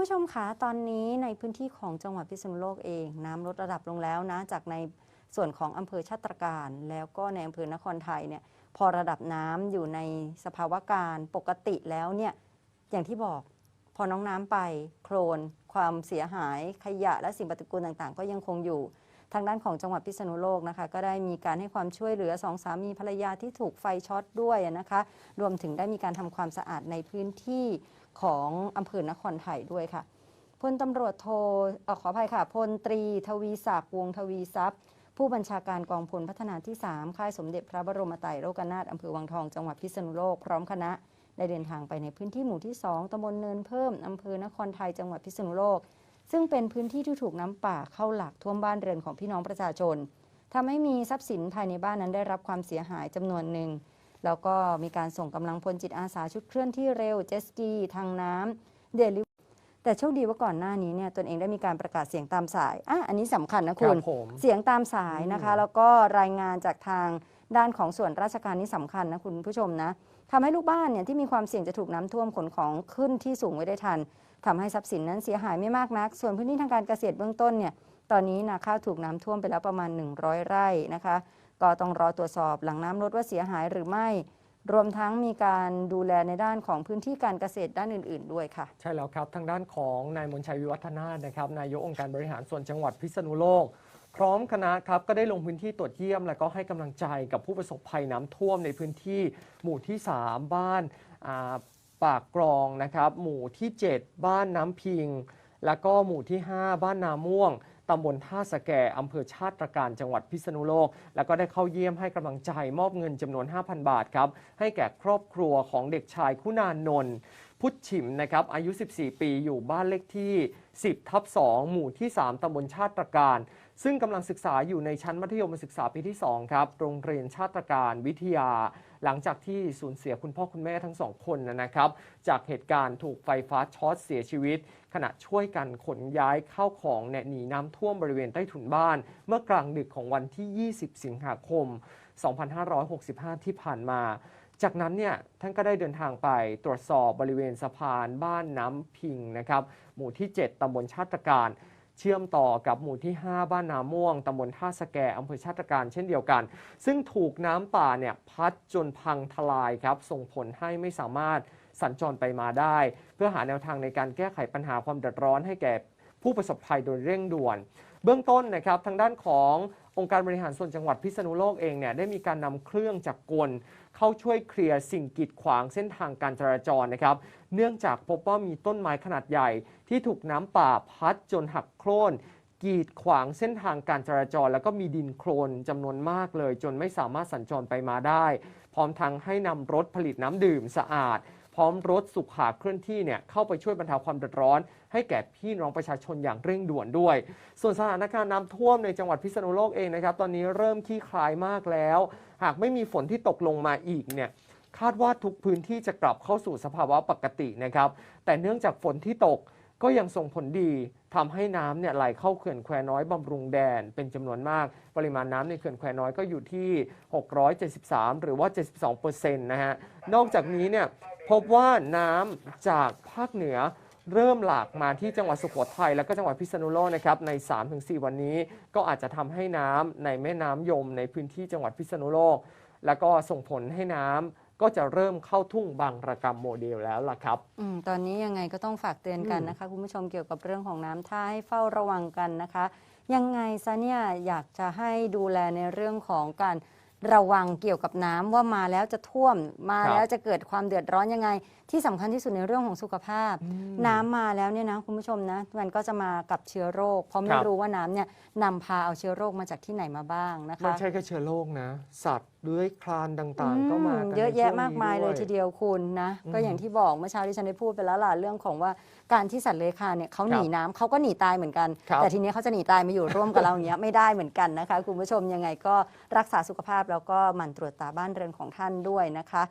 ผู้ชมคะตอนนี้ในพื้นที่ของจังหวัดพิษณุโลกเอง น้ำลดระดับลงแล้วนะ จากในส่วนของอำเภอชาตรการ แล้วก็ในอำเภอนครไทยเนี่ยพอระดับน้ำอยู่ในสภาวะการปกติแล้วเนี่ยอย่างที่บอกพอน้องน้ำไปโคลน ความเสียหายขยะและสิ่งปฏิกูลต่างๆ ก็ยังคงอยู่ ทางด้านของจังหวัดพิษณุโลกนะคะ ก็ได้มีการให้ความช่วยเหลือสองสามีภรรยาที่ถูกไฟช็อตด้วยนะคะ รวมถึงได้มีการทำความสะอาดในพื้นที่ของอำเภอนครไทยด้วยค่ะพลตำรวจโทอขออภัยค่ะพลตรีทวีศักดิ์วงทวีทรัพย์ ผู้บัญชาการกองพลพัฒนาที่ 3 ค่ายสมเด็จพระบรมไตรโลกนาถอำเภอวังทองจังหวัดพิษณุโลกพร้อมคณะได้เดินทางไปในพื้นที่หมู่ที่ 2ตำบลเนินเพิ่มอำเภอนครไทยจังหวัดพิษณุโลก ซึ่งเป็นพื้นที่ที่ถูกน้ำป่าเข้าหลักท่วมบ้านเรือนของพี่น้องประชาชนทำให้มีทรัพย์สินภายในบ้านนั้นได้รับความเสียหายจำนวนหนึ่ง แล้วก็มีการส่งกำลังพลจิตอาสาชุดเคลื่อนที่เร็วเจตสกีทางน้ำเดลิแต่โชคดีว่าก่อนหน้านี้เนี่ยตนเองได้มีการประกาศเสียงตามสายอะอันนี้สำคัญนะคุณรับผมเสียงตามสายนะคะอืมแล้วก็รายงานจากทางด้านของส่วนราชการนี่สำคัญนะคุณผู้ชมนะทำให้ลูกบ้านเนี่ยที่มีความเสี่ยงจะถูกน้ำท่วมขนของขึ้นที่สูงไว้ได้ทัน ทำให้ทรัพย์สินนั้นเสียหายไม่มากนัก ส่วนพื้นที่ทางการเกษตรเบื้องต้นเนี่ยตอนนี้นาข้าวถูกน้ำท่วมไปแล้วประมาณ 100 ไร่นะคะ ก็ต้องรอตรวจสอบหลังน้ำลดว่าเสียหายหรือไม่รวมทั้งมีการดูแลในด้านของพื้นที่การเกษตรด้านอื่น ๆ ด้วยค่ะ ใช่แล้วครับ ทางด้านของนายมนชัยวิวัฒนานะครับ นายกองค์การบริหารส่วนจังหวัดพิษณุโลก พร้อมคณะครับ ก็ได้ลงพื้นที่ตรวจเยี่ยม และก็ให้กำลังใจกับผู้ประสบภัยน้ำท่วมในพื้นที่หมู่ที่ 3 บ้านอ่า ปากกรองนะครับหมู่ที่ 7 บ้านน้ำพิง แล้วก็หมู่ที่ 5 บ้านนาม่วงตำบลท่าสะแก่อำเภอชาติตรการจังหวัดพิษณุโลก แล้วก็ได้เข้าเยี่ยมให้กำลังใจมอบเงินจำนวน 5,000 บาทครับ ให้แก่ครอบครัวของเด็กชายคุณานนท์พุทธฉิมนะครับอายุ 14 ปีอยู่บ้านเลขที่ 10 ทับ 2 หมู่ที่ 3ตำบลชาติตรการ ซึ่งกำลังศึกษาอยู่ในชั้นมัธยมศึกษาปีที่ 2 ครับ โรงเรียนชาติตรการวิทยา หลังจากที่สูญเสียคุณพ่อคุณแม่ทั้งสองคนนะครับ จากเหตุการณ์ถูกไฟฟ้าช็อตเสียชีวิต ขณะช่วยกันขนย้ายเข้าของเนี่ยหนีน้ำท่วมบริเวณใต้ถุนบ้าน เมื่อกลางดึกของวันที่ 20 สิงหาคม 2565 ที่ผ่านมาจากนั้นเนี่ยท่านก็ได้เดินทางไปตรวจสอบบริเวณสะพานบ้านน้ำพิงนะครับ หมู่ที่ 7 ตำบลชาติการ เชื่อมต่อกับหมู่ที่ 5 บ้านนาม่วงตำบลท่าสแกอำเภอชาติการเช่นเดียวกัน ซึ่งถูกน้ำป่าเนี่ยพัดจนพังทลายครับ ส่งผลให้ไม่สามารถสัญจรไปมาได้ เพื่อหาแนวทางในการแก้ไขปัญหาความเดือดร้อนให้แก่ ผู้ประสบภัยโดยเร่งด่วน เบื้องต้นนะครับทางด้านขององค์การบริหารส่วนจังหวัดพิษณุโลกเองเนี่ยได้มีการนำเครื่องจักรกล เข้าช่วยเคลียร์สิ่งกีดขวางเส้นทางการจราจรนะครับ เนื่องจากพบว่ามีต้นไม้ขนาดใหญ่ ที่ถูกน้ำป่าพัดจนหักโค่นกีดขวางเส้นทางการจราจร แล้วก็มีดินโคลนจำนวนมากเลย จนไม่สามารถสัญจรไปมาได้ พร้อมทั้งให้นำรถผลิตน้ำดื่มสะอาด ร้อมรถสุขาเคลื่อนที่เนี่ยเข้าไปช่วยบรรเทาความเดือดร้อน ให้แก่พี่น้องประชาชนอย่างเร่งด่วนด้วย ส่วนสถานการณ์น้ำท่วมในจังหวัดพิษณุโลกเองนะครับตอนนี้เริ่มคลี่คลายมากแล้ว หากไม่มีฝนที่ตกลงมาอีกเนี่ยคาดว่าทุกพื้นที่จะกลับเข้าสู่สภาวะปกตินะครับ แต่เนื่องจากฝนที่ตกก็ยังส่งผลดีทำให้น้ำเนี่ยไหลเข้าเขื่อนแควน้อยบำรุงแดนเป็นจำนวนมาก ปริมาณน้ำในเขื่อนแควน้อยก็อยู่ที่ 673 หรือว่า 72%นะฮะ นอกจากนี้เนี่ย พบว่าน้ำจากภาคเหนือเริ่มหลากมาที่จังหวัดสุโขทัยและก็จังหวัดพิษณุโลกนะครับใน 3-4 วันนี้ ก็อาจจะทำให้น้ำในแม่น้ำยมในพื้นที่จังหวัดพิษณุโลก แล้วก็ส่งผลให้น้ำก็จะเริ่มเข้าทุ่งบางระกรรมโมเดลแล้วล่ะครับอืมตอนนี้ยังไงก็ต้องฝากเตือนกันอืมนะคะ คุณผู้ชมเกี่ยวกับเรื่องของน้ำท่าให้เฝ้าระวังกันนะคะ ยังไงซะเนี่ยอยากจะให้ดูแลในเรื่องของการ ระวังเกี่ยวกับน้ำว่ามาแล้วจะท่วมมาครับแล้วจะเกิดความเดือดร้อนยังไง ที่สำคัญที่สุดในเรื่องของสุขภาพน้ำมาแล้วเนี่ยนะคุณผู้ชมนะมันก็จะมากับเชื้อโรค เพราะไม่ครับ รู้ว่าน้ำเนี่ยนำพาเอาเชื้อโรคมาจากที่ไหนมาบ้างนะไม่คะใช่แค่เชื้อโรคนะ สัตว์ เลื้อยคลานต่างๆ ก็มาอืกันเยอะในแยะช่วงมากมายเลยนี้ทีเดียวคุณนะ ก็อย่างที่บอกเมื่อเช้าที่ฉันได้พูดไปแล้วล่ะเรื่องของว่าการที่สัตว์เลื้อยคลานเนี่ยเขาหนีน้ำเขาก็หนีตายเหมือนกันครับแต่ทีนี้เขาจะหนีตายมาอยู่ร่วมกับเราอย่างเงี้ยไม่ได้เหมือนกันนะคะ คุณผู้ชมยังไงก็รักษาสุขภาพแล้วก็หมั่นตรวจตาบ้านเรือนของท่านด้วยนะคะ